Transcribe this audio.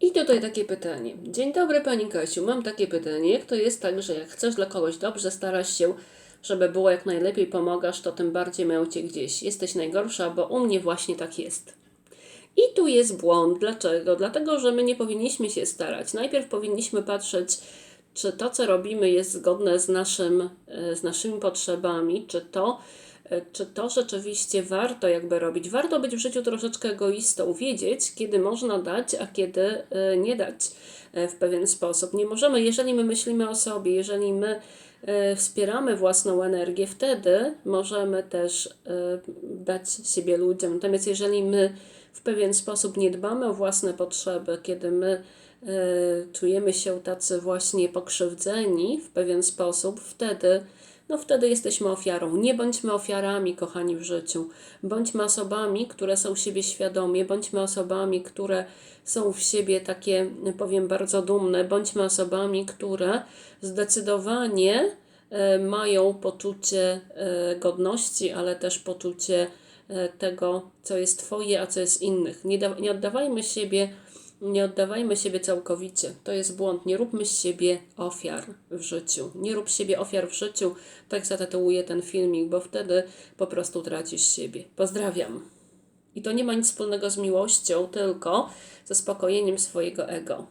I tutaj takie pytanie. Dzień dobry Pani Kasiu, mam takie pytanie. Jak to jest tak, że jak chcesz dla kogoś dobrze, starasz się, żeby było jak najlepiej, pomagasz, to tym bardziej mają Cię gdzieś. Jesteś najgorsza, bo u mnie właśnie tak jest. I tu jest błąd. Dlaczego? Dlatego, że my nie powinniśmy się starać. Najpierw powinniśmy patrzeć, czy to, co robimy, jest zgodne z, naszym, e, z naszymi potrzebami, czy to, czy to rzeczywiście warto jakby robić. Warto być w życiu troszeczkę egoistą, wiedzieć, kiedy można dać, a kiedy e, nie dać e, w pewien sposób. Nie możemy, jeżeli my myślimy o sobie, jeżeli my e, wspieramy własną energię, wtedy możemy też e, dać siebie ludziom. Natomiast jeżeli my w pewien sposób nie dbamy o własne potrzeby, kiedy my e, czujemy się tacy właśnie pokrzywdzeni w pewien sposób, wtedy, no wtedy jesteśmy ofiarą. Nie bądźmy ofiarami, kochani, w życiu. Bądźmy osobami, które są siebie świadomie, bądźmy osobami, które są w siebie takie, powiem, bardzo dumne, bądźmy osobami, które zdecydowanie e, mają poczucie e, godności, ale też poczucie e, tego, co jest Twoje, a co jest innych. Nie, nie oddawajmy siebie, nie oddawajmy siebie całkowicie. To jest błąd. Nie róbmy siebie ofiar w życiu. Nie rób siebie ofiar w życiu, tak zatytułuję ten filmik, bo wtedy po prostu tracisz siebie. Pozdrawiam. I to nie ma nic wspólnego z miłością, tylko ze zaspokojeniem swojego ego.